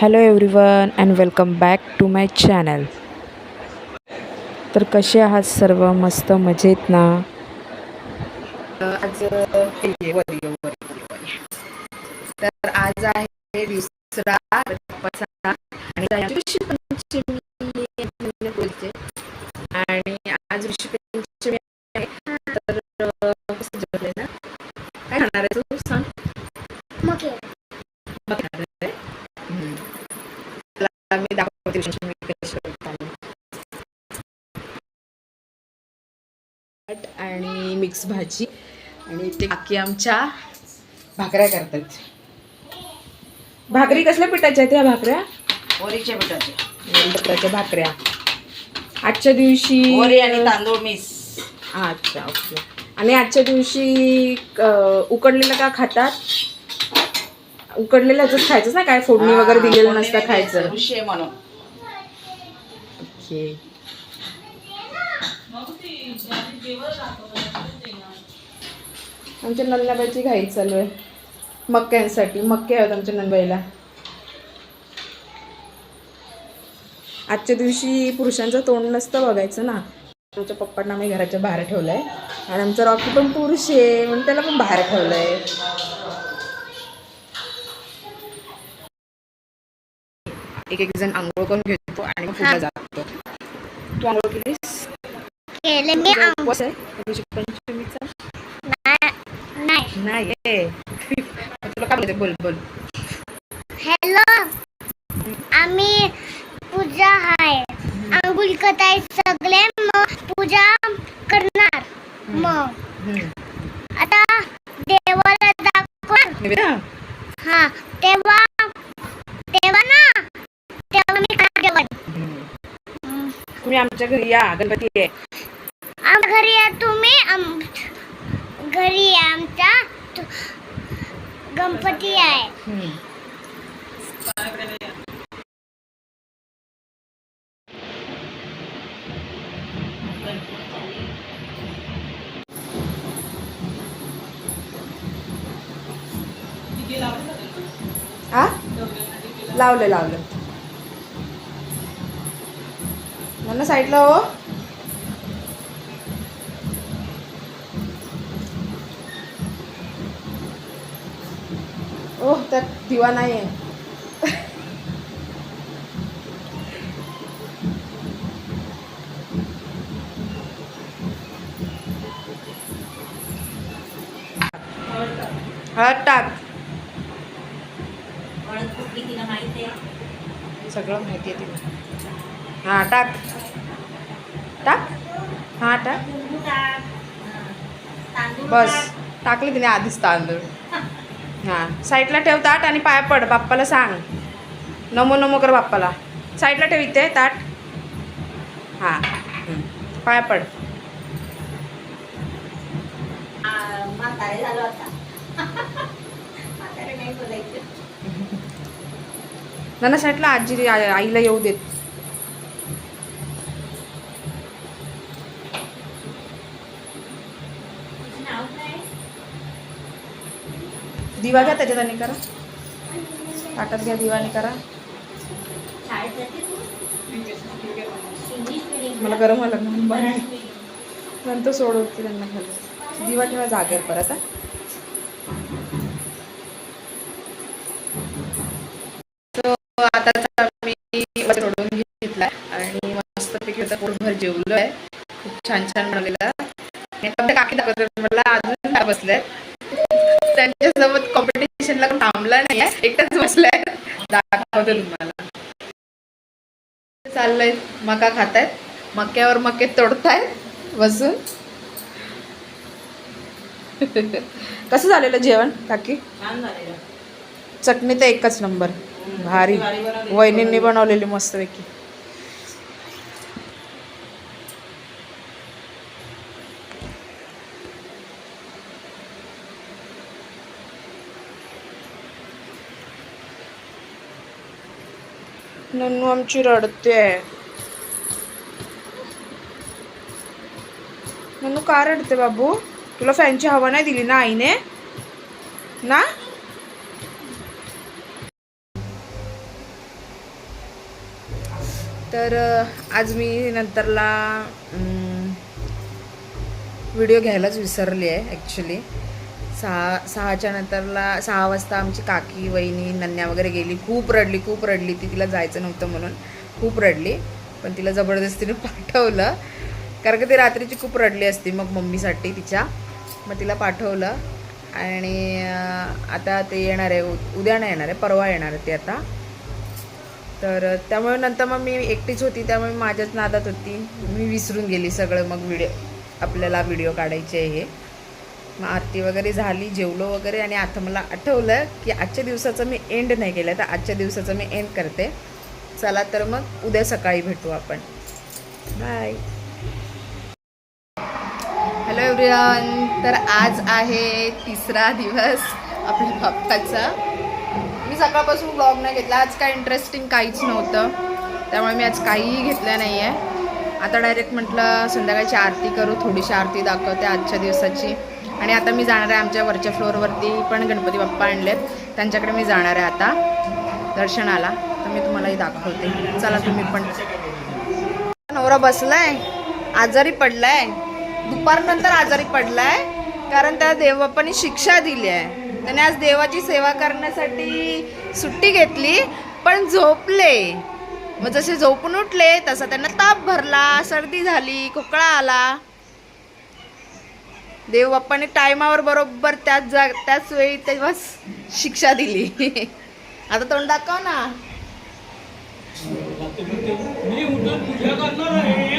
Hello everyone and welcome back to my channel तर कसे आहात सर्व? मस्त मजेत ना? आज तर आज आहे दुसरा मी. आणि मिक्स भाजी. आणि ते काकी आमच्या भाकऱ्या करतात. भाकरी कसल्या पिठाच्या आहेत ह्या भाकऱ्या? वरीच्या पिठाचे पिठाच्या भाकऱ्या. आजच्या दिवशी वरी आणि तांदूळ मिस. अच्छा ओके. आणि आजच्या दिवशी उकडलेलं का खातात? उकडलेलं ह्याचंच खायचं ना काय फोडणी वगैरे दिलेलं नसतं खायचं. म्हणून. ओके. आमच्या नंदाबाईची घाई चालू आहे. मक्क्यांसाठी. मक्के आहेत आमच्या नंदबाईला. आजच्या दिवशी पुरुषांचं तोंड नसतं बघायचं ना. आमच्या पप्पांना आम्ही घराच्या बाहेर ठेवलं आहे आणि आमचा रॉकी पण पुरुष आहे म्हणून त्याला पण बाहेर ठेवलंय. एक एक जण आंघोळ करून घेतो आणि मग पुढे जातो. तू आंघोळ केलीस? केले मी. उपवास आहे? पंचमीचा? नाही नाही. तुला काय बोलते बोल बोल. हॅलो? आम्ही पूजा आहे. आंघोळ करताय सगळे मग पूजा करणार. मग. आता देवाला निवेदा? हा तेव्हा ना तेव्हा मी खाणार जेवण हम्म. तुम्ही आमच्या घरी या गणपती आहे आमच्या घरी या तुम्ही आम घरी या आमच्या तु- गणपती आहे. हम्म. आ? लावलं लावलं. ना साईडला हो. ओह त्यात दिवा नाही आहे हळद टाक सगळं माहिती आहे तिला. हां टाक. टाक. हां टाक. बस. टाकले तिने आधीच तांदूळ. हां. साईडला ठेव ताट आणि पाय पड. बाप्पाला सांग. नमो नमो कर बाप्पाला. साईडला ठेव इथे ताट. हां. पाय पड. नाना साईडला आजी आईला येऊ देत. दिवा घ्या त्याच्यात आणि करा. ताटात घ्या दिवा आणि करा. मला गरम व्हायला म्हणून बरं नंतर सोडवते त्यांना खाली दिवा ठेवा जागेवर परत हा. So, आता मी सोडून घेतला आणि मस्तपैकी आता पोटभर जेवलो आहे खूप छान छान बनवलेला. काकी दाखवतो मला अजून काय बसलंय? त्यांच्यासोबत कॉम्पिटिशनला थांबला नाही आहे एकटाच बसलाय. दाखवतो तुम्हाला. चाललंय मका खातायत. मक्यावर मके तोडतायत बसून. कसं झालेलं जेवण काकी? चटणी तर एकच नंबर. भारी. वहिनींनी बनवलेली मस्तपैकी. नन्नू आमची रडते नन्नू का रडते बाबू? तुला फॅनची हवा नाही दिली ना आईने? ना? तर आज मी नंतरला व्हिडिओ घ्यायलाच विसरली आहे ॲक्च्युली सहा सहाच्या नंतरला सहा वाजता आमची काकी वहिनी नन्या वगैरे गेली. खूप रडली खूप रडली. ती तिला जायचं नव्हतं म्हणून. खूप रडली. पण तिला जबरदस्तीने पाठवलं. कारण की ती रात्रीची खूप रडली असती मग मम्मीसाठी तिच्या. मग तिला पाठवलं. आणि आता ते येणार आहे. उ- उद्या नाही येणार आहे. परवा येणार आहे ते आता. तर त्यामुळे नंतर मग मी एकटीच होती. त्यामुळे माझ्याच नादात होती. मी विसरून गेली सगळं मग व्हिडिओ आपल्याला व्हिडिओ काढायचे आहे हे. मग आरती वगैरे झाली जेवलो वगैरे आणि आता मला आठवलं की आजच्या दिवसाचं मी एंड नाही केलं तर आजच्या दिवसाचं मी एंड करते. चला तर मग उद्या सकाळी भेटू आपण. बाय हॅलो एव्हरीवन तर आज आहे तिसरा दिवस आपल्या बाप्पाचा. मी सकाळपासून ब्लॉग नाही घेतला. आज काय इंटरेस्टिंग काहीच नव्हतं. त्यामुळे मी आज काहीही घेतलं नाही आहे आता डायरेक्ट म्हटलं संध्याकाळची आरती करू थोडीशी आरती दाखवते आजच्या दिवसाची. आणि आता मी जाणार आहे आमच्या वरच्या फ्लोअरवरती पण गणपती बाप्पा आणलेत. त्यांच्याकडे मी जाणार आहे आता दर्शनाला. तर मी तुम्हालाही दाखवते. चला तुम्ही पण. नवरा बसलाय. आजारी पडलाय. दुपारनंतर आजारी पडलाय. कारण त्या देवबाप्पानी शिक्षा दिली आहे. त्याने आज देवाची सेवा करण्यासाठी सुट्टी घेतली पण झोपले. मग जसे झोपून उठले तसा त्यांना ताप भरला सर्दी झाली खोकळा आला. देवबाप्पाने टायमावर बरोबर त्याच जाग त्याच वेळी तेव्हा शिक्षा दिली. आता तोंड दाखव ना. मी उठून पूजा करणार आहे.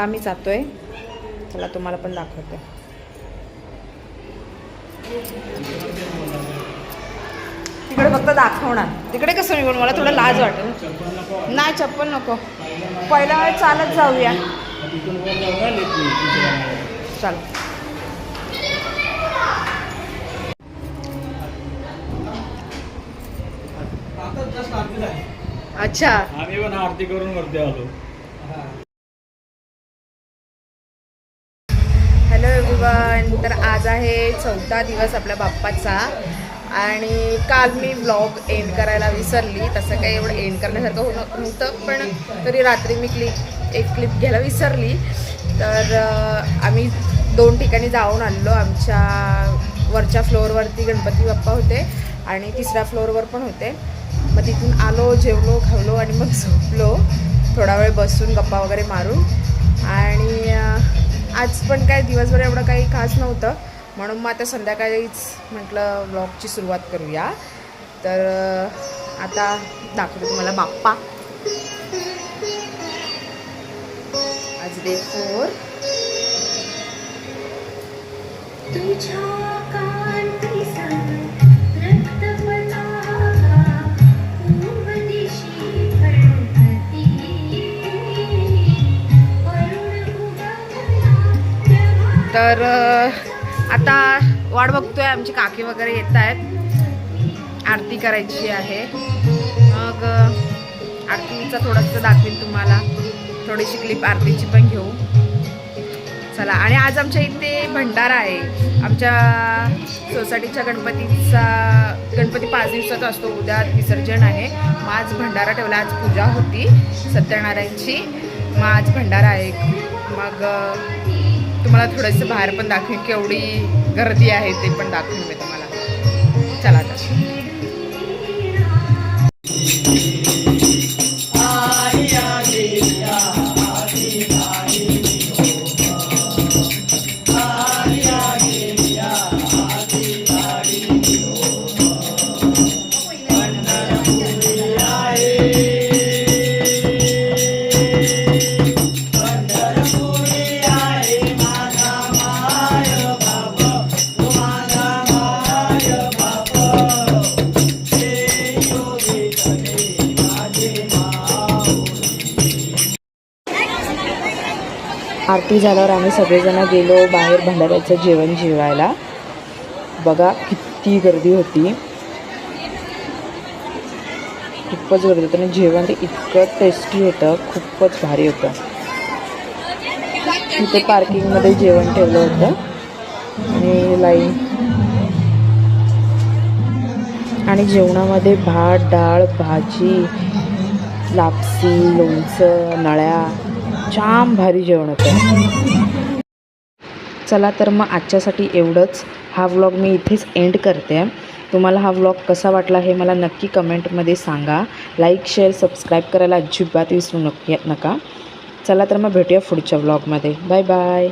आता आम्ही जातोय. चला तुम्हाला पण दाखवते. तिकडे फक्त दाखवणार. तिकडे कसं निघून? मला थोडं लाज वाटेल नाही चप्पल नको. पहिल्या वेळेस चालत जाऊया. चल. अच्छा. आम्ही पण आरती करून वरती आलो. चौथा दिवस आपल्या बाप्पाचा. आणि काल मी ब्लॉग एंड करायला विसरली तसं काही एवढं एंड करण्यासारखं होणं नव्हतं पण तरी रात्री मी क्लिप एक क्लिप घ्यायला विसरली. तर आम्ही दोन ठिकाणी जाऊन आणलो आमच्या वरच्या फ्लोअरवरती गणपती बाप्पा होते आणि तिसऱ्या फ्लोअरवर पण होते. मग तिथून आलो जेवलो खावलो आणि मग झोपलो. थोडा वेळ बसून गप्पा वगैरे मारून. आणि आज पण काय दिवसभर एवढं काही खास नव्हतं. म्हणून मग आता संध्याकाळीच म्हटलं ब्लॉगची सुरुवात करूया. तर आता दाखवते तुम्हाला बाप्पा. आज डे फोर तर आता वाट बघतोय आमची काकी वगैरे येत आहेत. आरती करायची आहे. मग आरतीचा थोडंसं दाखवेन तुम्हाला. थोडीशी क्लिप आरतीची पण घेऊ. चला आणि आज आमच्या इथे भंडारा आहे. आमच्या सोसायटीच्या गणपतीचा गणपती पाच दिवसाचा असतो उद्या विसर्जन आहे. मग आज भंडारा ठेवला आज पूजा होती सत्यनारायणची. मग आज भंडारा आहे. मग तुम्हाला थोडंसं बाहेर पण दाखवेन केवढी गर्दी आहे ते पण दाखवेन मी तुम्हाला. चला तर आरती झाल्यावर आम्ही सगळेजण गेलो बाहेर भंडाऱ्याचं जेवण जेवायला. बघा किती गर्दी होती. खूपच गर्दी होतं आणि जेवण ते इतकं टेस्टी होतं खूपच भारी होतं. तिथे पार्किंगमध्ये जेवण ठेवलं होतं. आणि लाईन. आणि जेवणामध्ये भात डाळ भाजी लापसी लोणचं नळ्या. जाम भारी जेवण होतं. चला तर मग आजच्यासाठी एवढंच. हा व्लॉग मी इथेच एंड करते. तुम्हाला हा व्लॉग कसा वाटला हे मला नक्की कमेंटमध्ये सांगा. लाईक शेअर सबस्क्राईब करायला अजिबात विसरू नक नका. चला तर मग भेटूया पुढच्या व्लॉगमध्ये बाय बाय